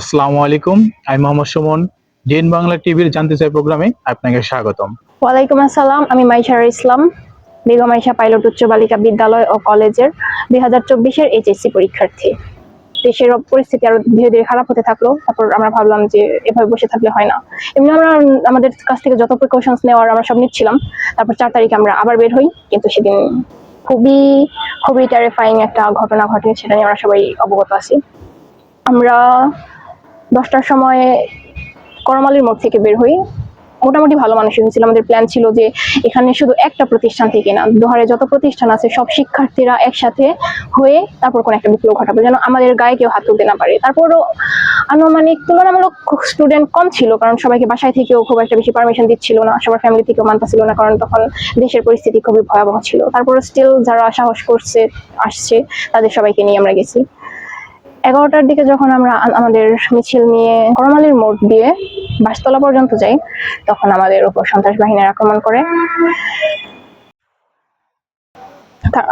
আসসালামু আলাইকুম, আমি মোহাম্মদ সুমন জেন বাংলা টিভির জানতে চাই প্রোগ্রামে আপনাকে স্বাগতম। ওয়ালাইকুম আসসালাম, আমি মাইশার ইসলাম বেগম আইসা পাইলট উচ্চ বালিকা বিদ্যালয় ও কলেজের দুই হাজার চব্বিশের এইচএসসি পরীক্ষার্থী। দেশের পরিস্থিতি আরও ধীরে ধীরে খারাপ হতে থাকল, তারপর আমরা ভাবলাম যে এভাবে বসে থাকলে হয় না। এমনি আমরা আমাদের কাছ থেকে যত প্রিকশনস নেওয়ার আমরা সব নিচ্ছিলাম, তারপর চার তারিখে আমরা আবার বের হই, কিন্তু সেদিন খুবই খুবই টেরিফাইং একটা ঘটনা ঘটে, সেটা নিয়ে আমরা সবাই অবগত আছি। আমরা দশটার সময় করমালির মোড় থেকে বের হই। মোটামুটি ভালো মানুষই হয়েছিল আমাদের প্ল্যান ছিল যে এখানে শুধু একটা প্রতিষ্ঠান থেকে না, দোহারে যত প্রতিষ্ঠান আছে, সব শিক্ষার্থীরা একসাথে হয়ে তারপর কোন একটা বিপ্লব ঘটাবে। যেন আমাদের গায়ে কেউ হাত তুলতে না পারে। তারপরও আনুমানিক তুলনামূলক স্টুডেন্ট কম ছিল, কারণ সবাইকে বাসায় থেকেও খুব একটা বেশি পারমিশন দিচ্ছিল না। সবার ফ্যামিলি থেকেও মানতেছিল না, কারণ তখন দেশের পরিস্থিতি খুবই ভয়াবহ ছিল। তারপরে স্টিল যারা সাহস করছে, আসছে, তাদের সবাইকে নিয়ে আমরা গেছি। এগারোটার দিকে যখন আমরা আমাদের মিছিল নিয়ে করমালির মোড় দিয়ে বাসতলা পর্যন্ত যাই, তখন আমাদের উপর সন্ত্রাস বাহিনীর আক্রমণ করে।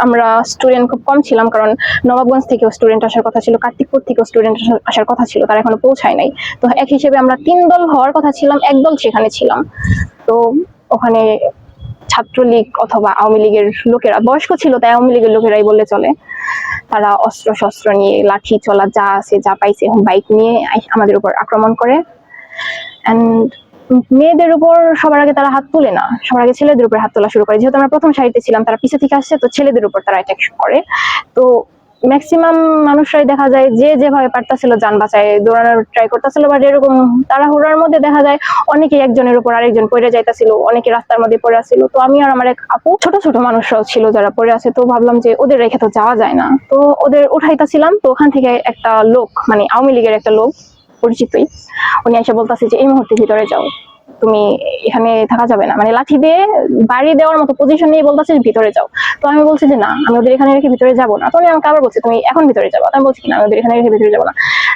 আমরা স্টুডেন্ট খুব কম ছিলাম, কারণ নবাবগঞ্জ থেকেও স্টুডেন্ট আসার কথা ছিল, কার্তিকপুর থেকেও স্টুডেন্ট আসার কথা ছিল, তারা এখনও পৌঁছায় নাই। তো এক হিসেবে আমরা তিন দল হওয়ার কথা ছিলাম, এক দল সেখানে ছিলাম। তো ওখানে ছাত্রলীগ অথবা আওয়ামী লীগের লোকেরা, বয়স্ক ছিল তাই আওয়ামী লীগের লোকেরাই বললে চলে। তারা অস্ত্র শস্ত্র নিয়ে লাঠি চলা যা আছে যা পাইছে বাইক নিয়ে আমাদের উপর আক্রমণ করে। মেয়েদের উপর সবার আগে তারা হাত তুলে না। সবার আগে ছেলেদের উপর হাত তোলা শুরু করে। যেহেতু আমরা প্রথম সারিতে ছিলাম, তারা পিছিয়ে থেকে আসছে, তো ছেলেদের উপর তারা অ্যাটাক করে। তো ম্যাক্সিমাম মানুষরাই দেখা যায় যে যেভাবে পারতাছিল যান বাঁচায়, দৌড়ানোর ট্রাই করতেছিল বা এরকম তারা হুড়ার মধ্যে দেখা যায় অনেকেই একজনের উপর আরেকজন পড়ে যাইতাছিল, অনেকে রাস্তার মধ্যে পড়ে আছিল। তো আমি আর আমার এক আপু ছোট ছোট মানুষরাও ছিল যারা পড়ে আছে, তো ভাবলাম যে ওদের রেখে তো যাওয়া যায় না। তো ওদের উঠাইতাছিলাম, তো ওখান থেকে একটা লোক মানে আওয়ামী লীগের একটা লোক পরিচিতই, উনি এসে বলতেছে যে, এই মুহূর্তে ভিতরে যাও। তুমি এখানে থাকা যাবে না। মানে লাঠি দিয়ে বাড়ি দেওয়ার মতো পজিশন নিয়ে বলতেছে ভিতরে যাও। তো আমি বলছি যে না, আমি ওদের এখানে রেখে ভিতরে যাব না। তো উনি আমাকে আবার বলছে, তুমি এখন ভিতরে যাব। আমি বলছি না, আমি ওদের এখানে রেখে ভিতরে যাব না।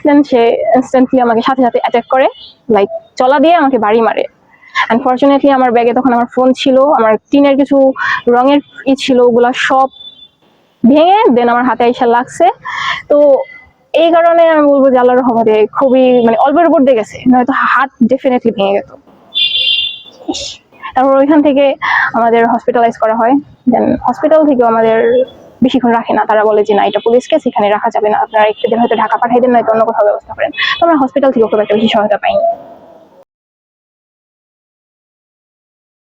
দেন সে ইনস্ট্যান্টলি আমাকে সাথে সাথে অ্যাটাক করে লাইক চলা দিয়ে আমাকে বাড়ি মারে। আনফর্চুনেটলি আমার ব্যাগে তখন আমার ফোন ছিল, আমার টিনের কিছু রঙের ই ছিল, ওগুলা সব ভেঙে দেন আমার হাতে আইসা লাগছে। তো এই কারণে আমি বলব যে আল্লাহর রহমতে খুবই মানে অল্পের উপর দিয়ে গেছে, নয়তো হাত ডেফিনেটলি ভেঙে তারপর ওইখান থেকে আমাদের হসপিটালাইজ করা হয়। দেন হসপিটাল থেকেও আমাদের বেশিক্ষণ রাখে না। তারা বলে যে, না, এটা পুলিশ কেস এখানে রাখা যাবে না। আপনারা একটু হয়তো ঢাকা পাঠাই দেন, নয়তো অন্য কোথাও ব্যবস্থা করেন। তো আমরা হসপিটাল থেকে খুব একটা বেশি সহায়তা পাইনি।